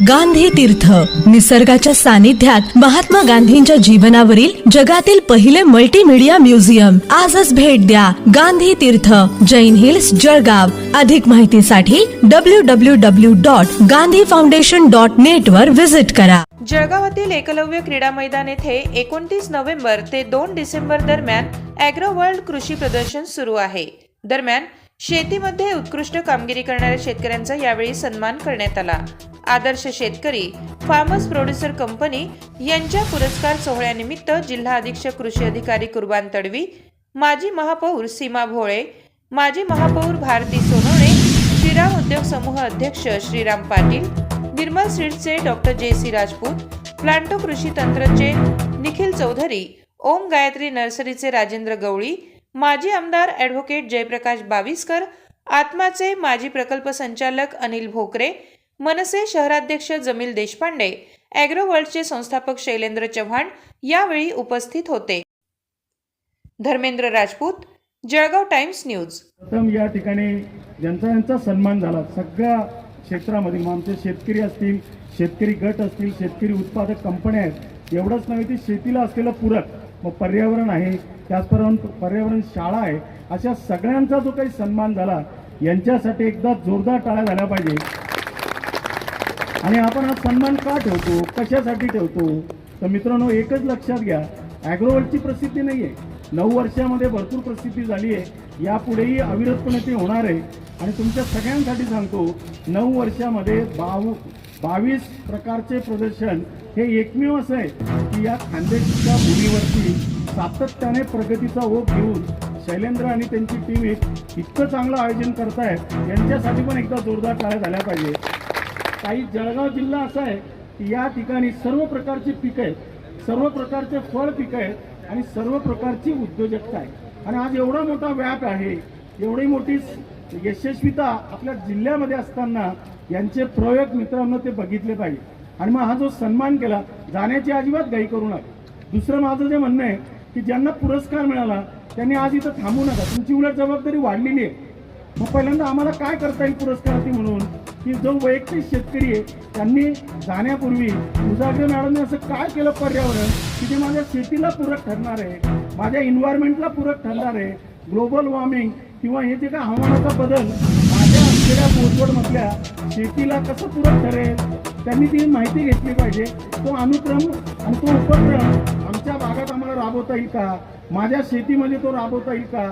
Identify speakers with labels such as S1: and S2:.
S1: गांधी तीर्थ. निसर्गाच्या सानिध्यात महात्मा गांधींच्या जीवनावरील जगातील पहिले मल्टीमीडिया म्युझियम आजच भेट द्या गांधी तीर्थ. जैन हिल्स जळगाव. अधिक माहितीसाठी W W W dot Gandhi foundation dot net वर व्हिजिट करा.
S2: जळगावातील एकलव्य क्रीडा मैदान येथे एकोणतीस नोव्हेंबर ते दोन डिसेंबर दरम्यान अॅग्रो वर्ल्ड कृषी प्रदर्शन सुरू आहे. दरम्यान शेतीमध्ये उत्कृष्ट कामगिरी करणाऱ्या शेतकऱ्यांचा यावेळी सन्मान करण्यात आला. आदर्श शेतकरी फार्मर्स प्रोड्युसर कंपनी यांच्या पुरस्कार सोहळ्यानिमित्त जिल्हा अधीक्षक कृषी अधिकारी कुर्बान तडवी माजी महापौर सीमा भोळे माजी महापौर भारती सोनवणे श्रीराम उद्योग समूह अध्यक्ष श्रीराम पाटील निर्मल सीडचे डॉक्टर जे सी राजपूत प्लांटो कृषी तंत्रचे निखिल चौधरी ओम गायत्री नर्सरीचे राजेंद्र गवळी माजी आमदार ॲडव्होकेट जयप्रकाश बाविस्कर आत्माचे माजी प्रकल्प संचालक अनिल भोकरे मनसे शहराध्यक्ष जमील देशपांडे ॲग्रो वर्ल्डचे संस्थापक शैलेंद्र चव्हाण यावेळी उपस्थित होते. Dharmendra Rajput Jalgaon Times News.
S3: प्रथम या ठिकाणी ज्यांचा यांचा सन्मान झाला सगळ्या क्षेत्रामध्ये मग आमचे शेतकरी असतील शेतकरी गट असतील शेतकरी उत्पादक कंपन्या आहेत एवढंच नव्हे ते शेतीला असलेलं पूरक मग पर्यावरण आहे त्याचप्रमाणे पर्यावरण शाळा आहे अशा सगळ्यांचा जो काही सन्मान झाला यांच्यासाठी एकदा जोरदार टाळ्या झाल्या पाहिजे. आणि आपण हा सन्मान का ठेवतो? कशासाठी ठेवतो? तर मित्रांनो एकच लक्षात घ्या ॲग्रोवलची प्रसिद्धी नाही आहे नऊ वर्षामध्ये भरपूर प्रसिद्धी झाली आहे. यापुढेही अविरतपणे ते होणार आहे. आणि तुमच्या सगळ्यांसाठी सांगतो नऊ वर्षामध्ये बाव बावीस प्रकारचे प्रदर्शन हे एकमेव असं आहे की या खानदेशच्या भूमीवरती सातत्याने प्रगतीचा ओघ घेऊन शैलेंद्र आणि त्यांची टीम एक इतकं चांगलं आयोजन करतायत यांच्यासाठी पण एकदा जोरदार टाळ्या झाल्या पाहिजे. काही जळगाव जिल्हा असा आहे की या ठिकाणी सर्व प्रकारची पिकं आहेत सर्व प्रकारचे फळ पिकं आहेत आणि सर्व प्रकारची उद्योजकता आहे. आणि आज एवढा मोठा व्याप आहे एवढी मोठी यशस्वीता आपल्या जिल्ह्यामध्ये असताना यांचे प्रयोग मित्रांनो ते बघितले पाहिजे. आणि मग हा जो सन्मान केला जाण्याची अजिबात घाई करू नका. दुसरं माझं जे म्हणणं आहे की ज्यांना पुरस्कार मिळाला त्यांनी आज इथं थांबू नका. तुमची उलट जबाबदारी वाढलेली आहे. मग पहिल्यांदा आम्हाला काय करता येईल पुरस्कारार्थी म्हणून? की जो वैयक्तिक शेतकरी आहे त्यांनी जाण्यापूर्वी उजागरे मॅडमने असं काय केलं पर्यावरण? की ते माझ्या शेतीला पूरक ठरणार आहे माझ्या इन्व्हायरमेंटला पूरक ठरणार आहे ग्लोबल वॉर्मिंग किंवा हे जे काय हवामानाचा बदल माझ्या असलेल्या बोजवडमधल्या शेतीला कसं पूरक ठरेल? त्यांनी ती माहिती घेतली पाहिजे. तो अनुक्रम आणि तो उपक्रम आमच्या भागात आम्हाला राबवता येईल का? माझ्या शेतीमध्ये तो राबवता येईल का?